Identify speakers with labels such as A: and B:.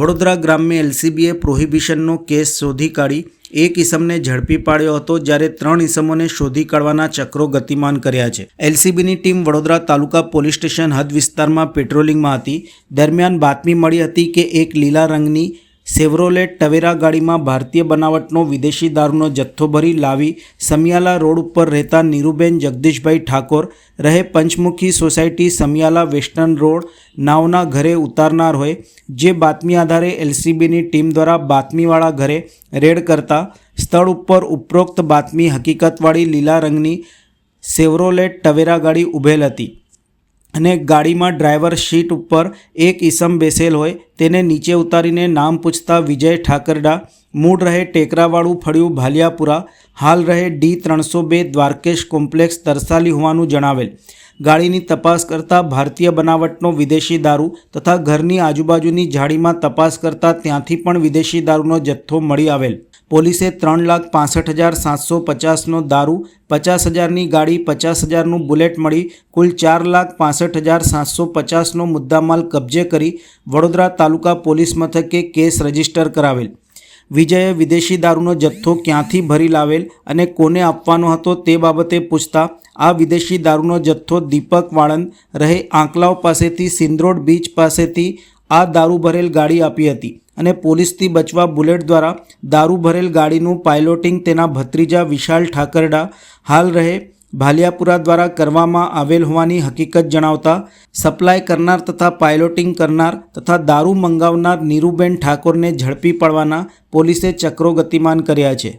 A: વડોદરા ગ્રામ્ય એલસીબીએ પ્રોહિબિશનનો કેસ શોધી કાઢી. એક ઇસમને ઝડપી પાડ્યો હતો જ્યારે ત્રણ ઇસમોને શોધી કાઢવાના ચક્રો ગતિમાન કર્યા છે. એલસીબીની team Vadodara taluka police station હદ વિસ્તારમાં પેટ્રોલિંગમાં હતી. દરમિયાન બાતમી મળી હતી કે એક લીલા રંગની સેવરોલેટ ટવેરા ગાડીમાં ભારતીય બનાવટનો વિદેશી દારૂનો જથ્થો ભરી લાવી સમિયાલા રોડ ઉપર રહેતા નીરુબેન જગદીશભાઈ ઠાકોર રહે Panchmukhi society Samiyala western road, નાવના ઘરે ઉતારનાર હોય, જે બાતમી આધારે એલસીબીની ટીમ દ્વારા બાતમીવાળા ઘરે રેડ કરતા સ્થળ ઉપર ઉપરોક્ત બાતમી હકીકતવાળી લીલા રંગની સેવરોલેટ ટવેરા ગાડી ઊભેલ હતી. અને ગાડીમાં ડ્રાઈવર સીટ ઉપર એક ઈસમ બેસેલ હોય, તેને નીચે ઉતારીને નામ પૂછતા વિજય ઠાકરડા, મૂળ રહે ટેકરાવાળું ફળિયું ભાલિયાપુરા, હાલ રહે ડી ત્રણસો બે દ્વારકેશ કોમ્પ્લેક્સ તરસાલી હોવાનું જણાવેલ. ગાડીની તપાસ કરતાં ભારતીય બનાવટનો વિદેશી દારૂ તથા ઘરની આજુબાજુની ઝાડીમાં તપાસ કરતા ત્યાંથી પણ વિદેશી દારૂનો જથ્થો મળી આવેલ. પોલીસે ત્રણ લાખ પાસઠ હજાર સાતસો પચાસનો દારૂ, પચાસ હજારની ગાડી, પચાસ હજારનું બુલેટ મળી, કુલ ચાર લાખ પાસઠ હજાર સાતસો પચાસનો મુદ્દામાલ કબજે કરી વડોદરા તાલુકા પોલીસ મથકે કેસ રજિસ્ટર કરાવેલ. વિજયે વિદેશી દારૂનો જથ્થો ક્યાંથી ભરી લાવેલ અને કોને આપવાનો હતો તે બાબતે પૂછતા, આ વિદેશી દારૂનો જથ્થો દીપક વાળંદ રહે આંકલાવ પાસેથી સિંદ્રોડ બીચ પાસેથી આ દારૂ ભરેલ ગાડી આપી હતી અને પોલીસથી બચવા બુલેટ દ્વારા દારૂ ભરેલ ગાડીનું પાયલોટિંગ તેના ભત્રીજા વિશાલ ઠાકરડા હાલ રહે ભાલિયાપુરા દ્વારા કરવામાં આવેલ હોવાની હકીકત જણાવતા સપ્લાય કરનાર તથા પાયલોટિંગ કરનાર તથા દારૂ મંગાવનાર નીરુબેન ઠાકોરને ઝડપી પાડવાના પોલીસે ચક્રો ગતિમાન કર્યા છે.